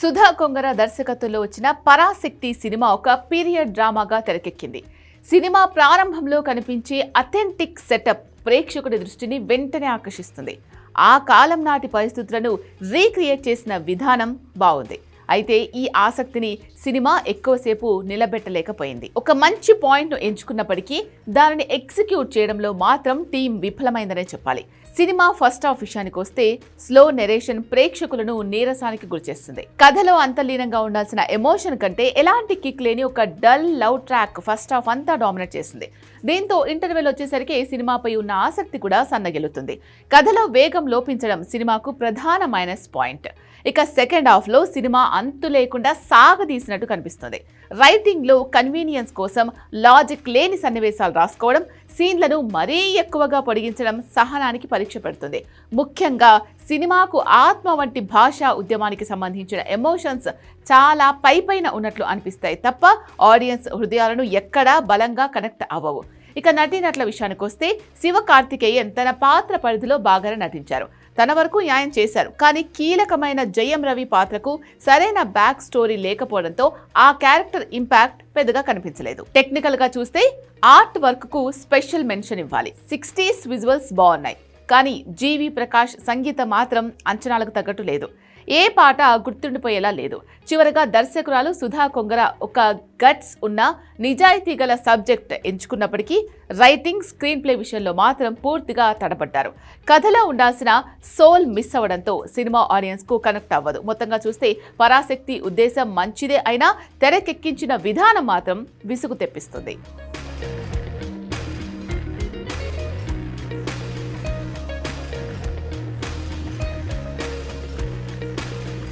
సుధా కొంగర దర్శకత్వంలో వచ్చిన పరాశక్తి సినిమా ఒక పీరియడ్ డ్రామాగా తెరకెక్కింది. సినిమా ప్రారంభంలో కనిపించే అథెంటిక్ సెటప్ ప్రేక్షకుడి దృష్టిని వెంటనే ఆకర్షిస్తుంది. ఆ కాలం నాటి పరిస్థితులను రీక్రియేట్ చేసిన విధానం బాగుంది. అయితే ఈ ఆసక్తిని సినిమా ఎక్కువసేపు నిలబెట్టలేకపోయింది. ఒక మంచి పాయింట్ను ఎంచుకున్నప్పటికీ దానిని ఎగ్జిక్యూట్ చేయడంలో మాత్రం టీం విఫలమైందనే చెప్పాలి. సినిమా ఫస్ట్ హాఫ్ విషయానికి వస్తే స్లో నెరేషన్ ప్రేక్షకులను నీరసానికి గురిచేస్తుంది కథలో అంతర్లీనంగా ఉండాల్సిన ఎమోషన్ కంటే ఎలాంటి కిక్ లేని ఒక dull love track first half అంతా డామినేట్ చేసింది. దీంతో ఇంటర్వెల్ వచ్చేసరికి సినిమాపై ఉన్న ఆసక్తి కూడా సన్నగిలుతుంది కథలో వేగం లోపించడం సినిమాకు ప్రధాన మైనస్ పాయింట్. ఇక సెకండ్ హాఫ్లో సినిమా అంతు లేకుండా సాగదీసినట్టు కనిపిస్తుంది. రైటింగ్లో కన్వీనియన్స్ కోసం లాజిక్ లేని సన్నివేశాలు రాసుకోవడం సీన్లను మరీ ఎక్కువగా పొడిగించడం సహనానికి పరీక్ష పెడుతుంది. ముఖ్యంగా సినిమాకు ఆత్మ వంటి భాషా ఉద్యమానికి సంబంధించిన ఎమోషన్స్ చాలా పై పైన ఉన్నట్లు అనిపిస్తాయి తప్ప ఆడియన్స్ హృదయాలను ఎక్కడా బలంగా కనెక్ట్ అవ్వవు. ఇక నటీనటుల విషయానికి వస్తే శివ కార్తికేయన్ తన పాత్ర పరిధిలో బాగానే నటించారు. తన వరకు న్యాయం చేశారు. కానీ కీలకమైన జయం రవి పాత్రకు సరైన బ్యాక్ స్టోరీ లేకపోవడంతో ఆ క్యారెక్టర్ ఇంపాక్ట్ పెద్దగా కనిపించలేదు. టెక్నికల్గా చూస్తే ఆర్ట్ వర్క్కు స్పెషల్ మెన్షన్ ఇవ్వాలి. సిక్స్టీస్ విజువల్స్ బాగున్నాయి కానీ జీవి ప్రకాష్ సంగీతం మాత్రం అంచనాలకు తగ్గట్టు లేదు. ఏ పాట గుర్తుండిపోయేలా లేదు. చివరగా దర్శకురాలు సుధా కొంగర ఒక గట్స్ ఉన్న నిజాయితీ గల సబ్జెక్ట్ ఎంచుకున్నప్పటికీ రైటింగ్ స్క్రీన్ ప్లే విషయంలో మాత్రం పూర్తిగా తడబడ్డారు. కథలో ఉండాల్సిన సోల్ మిస్ అవ్వడంతో సినిమా ఆడియన్స్కు కనెక్ట్ అవ్వదు. మొత్తంగా చూస్తే పరాశక్తి ఉద్దేశం మంచిదే అయినా తెరకెక్కించిన విధానం మాత్రం విసుగు తెప్పిస్తుంది.